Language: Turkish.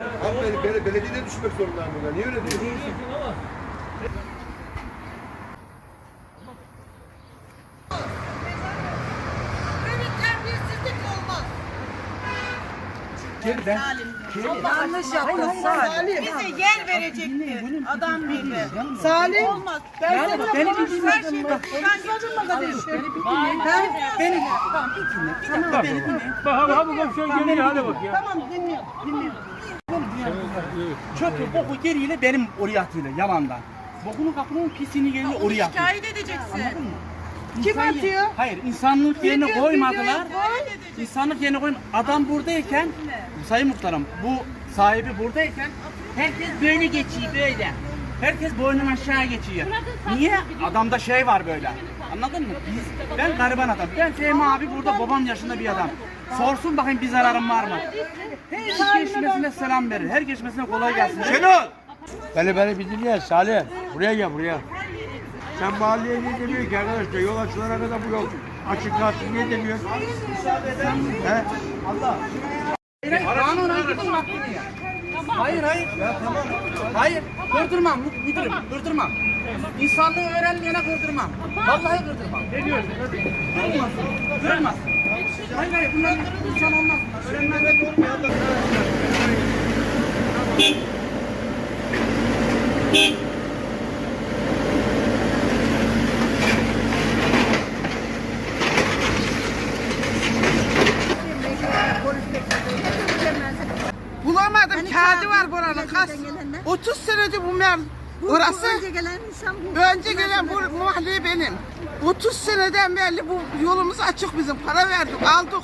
Abi beni, beni belediyeden düşmek zorundayım burada. Niye öyle diyorsun? Böyle terbiyesizlik olmaz. Yanlış yaptın Salim. Bize yer verecekti. Adam gibi. Salim. Olmaz. Ben Yani seninle beni bir Her dinle. şeyi Bak, ben geçirdim kardeşim. Beni beni tamam bir dinle. Bir dakika beni dinle. Bak abi komşu geliyor hadi bak ya. Tamam dinliyorum. Dinliyorum. Çöpü boku geriyle benim oraya atıyla yalandan. Bokunun kapının pisini geliyor oraya atıyor. Şikayet edeceksin. Anladın mı? Kim İnsan- atıyor? Hayır insanlık yerine Video, koymadılar. koy. İnsanlık yerine koyun. Adam buradayken Sayın Muhtarım bu sahibi buradayken herkes böyle geçiyor böyle. Herkes boynun aşağı geçiyor. Niye? Adamda şey var böyle. Anladın mı? Biz, ben gariban adam. Ben Fehmi abi burada babam yaşında bir adam. Sorsun bakayım bir zararım var mı? Her geçmesine selam verir. Her geçmesine kolay gelsin. Şenol! Beni beni bir dinle Salih. Buraya gel buraya. Sen mahalleye ne demiyorsun ki arkadaşlar? Yol açılana kadar bu yol açık kalsın niye demiyorsun? He? Hayır, hayır, kanuna gidin bak buraya. Hayır, hayır. Hayır, kırdırmam mü- müdürüm, kırdırmam. İnsanlığı öğrenmeyene kırdırmam. Vallahi kırdırmam. Ne diyorsun? Kırılmaz, kırılmaz. Hayır, hayır, bunlar insan olmaz. Öğrenmeden olmuyor. Bulamadım. Hani Kağıdı kağıdı var buranın. Kaç? önceden gelenler? 30 senedir bu mer. Bu, Orası bu önce gelen insan bu. önce gelen bu mahalle benim. 30 seneden beri bu yolumuz açık bizim. Para verdik, aldık.